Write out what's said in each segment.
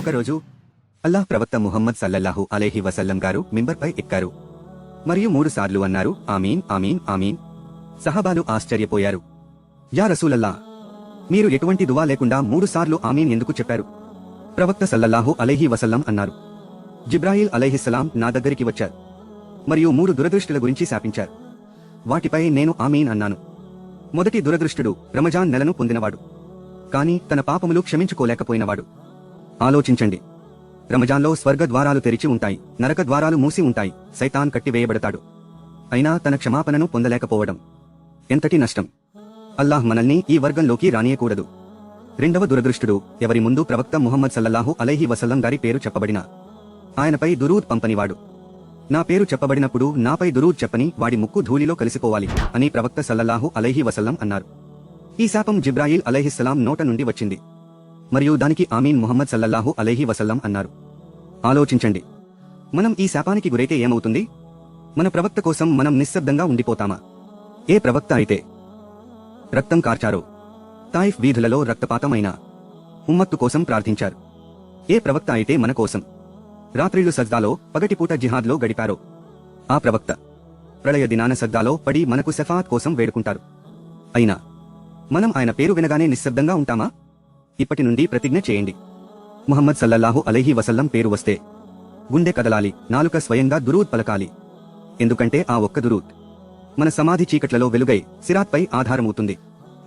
ఒకరోజు అల్లాహ్ ప్రవక్త ముహమ్మద్ సల్లల్లాహు అలైహి వసల్లం గారు మింబర్పై ఎక్కారు. మరియు మూడు సార్లు అన్నారు ఆమీన్ ఆమీన్ ఆమీన్. సహబాలు ఆశ్చర్యపోయారు. యా రసూలల్లా మీరు ఎటువంటి దువా లేకుండా మూడు సార్లు ఆమీన్ ఎందుకు చెప్పారు? ప్రవక్త సల్లల్లాహు అలైహి వసల్లం అన్నారు. జిబ్రాయిల్ అలైహిస్సలాం నా దగ్గరికి వచ్చారు. మరియు మూడు దురదృష్టుల గురించి శాపించారు. వాటిపై నేను ఆమీన్ అన్నాను. మొదటి దురదృష్టుడు రమజాన్ నెలను పొందినవాడు. కాని తన పాపములు క్షమించుకోలేకపోయినవాడు. ఆలోచించండి. రమజాన్లో స్వర్గ ద్వారాలు తెరిచి ఉంటాయి. నరక ద్వారాలు మూసి ఉంటాయి. సైతాన్ కట్టివేయబడతాడు అయినా తన క్షమాపణను పొందలేకపోవడం ఎంతటి నష్టం. అల్లాహ్ మనల్ని ఈ వర్గంలోకి రానియకూడదు. రెండవ దురదృష్టుడు ఎవరి ముందు ప్రవక్త ముహమ్మద్ సల్లల్లాహు అలైహి వసల్లం గారి పేరు చెప్పబడిన? ఆయనపై దురూద్ పంపనివాడు. నా పేరు చెప్పబడినప్పుడు నాపై దురూద్ చెప్పని వాడి ముక్కు ధూళిలో కలిసిపోవాలి అని ప్రవక్త సల్లల్లాహు అలైహి వసల్లం అన్నారు. ఈ శాపం జిబ్రాయిల్ అలైహిస్సలాం నోట నుండి వచ్చింది. మరియు దానికి ఆమీన్ ముహమ్మద్ సల్లల్లాహు అలైహి వసల్లం అన్నారు. ఆలోచించండి. మనం ఈ శాపానికి గురైతే ఏమవుతుంది? మన ప్రవక్త కోసం మనం నిశ్శబ్దంగా ఉండిపోతామా? ఏ ప్రవక్త అయితే రక్తం కార్చారో తాయిఫ్ వీధులలో రక్తపాతమైన ఉమ్మత్తు కోసం ప్రార్థించారు. ఏ ప్రవక్త అయితే మన కోసం రాత్రిళ్ళు సజ్దాలో పగటిపూట జిహాద్లో గడిపారో ఆ ప్రవక్త ప్రళయ దినాన సద్దాలో పడి మనకు సెఫాత్ కోసం వేడుకుంటారు. అయినా మనం ఆయన పేరు వినగానే నిశ్శబ్దంగా ఉంటామా? ఇప్పటి నుండి ప్రతిజ్ఞ చేయండి. ముహమ్మద్ సల్లల్లాహు అలైహి వసల్లం పేరు వస్తే గుండె కదలాలి నాలుక స్వయంగా దురూద్ పలకాలి. ఎందుకంటే ఆ ఒక్క దురూద్ మన సమాధి చీకట్లలో వెలుగై సిరాత్పై ఆధారమవుతుంది.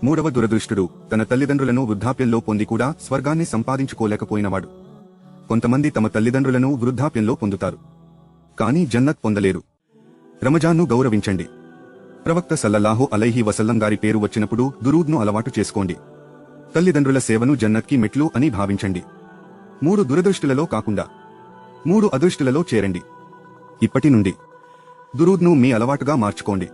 మూడవ దురదృష్టుడు తన తల్లిదండ్రులను వృద్ధాప్యంలో పొంది కూడా స్వర్గాన్ని సంపాదించుకోలేకపోయినవాడు. కొంతమంది తమ తల్లిదండ్రులను వృద్ధాప్యంలో పొందుతారు. కానీ జన్నత్ పొందలేరు. రమజాన్ను గౌరవించండి. ప్రవక్త సల్లల్లాహు అలైహి వసల్లం గారి పేరు వచ్చినప్పుడు దురూద్ను అలవాటు చేసుకోండి. తల్లిదండ్రుల సేవను జన్నత్కి మెట్లు అని భావించండి. మూడు దురదృష్టులలో కాకుండా మూడు అదృష్టులలో చేరండి. ఇప్పటి నుండి దురూద్ను మీ అలవాటుగా మార్చుకోండి.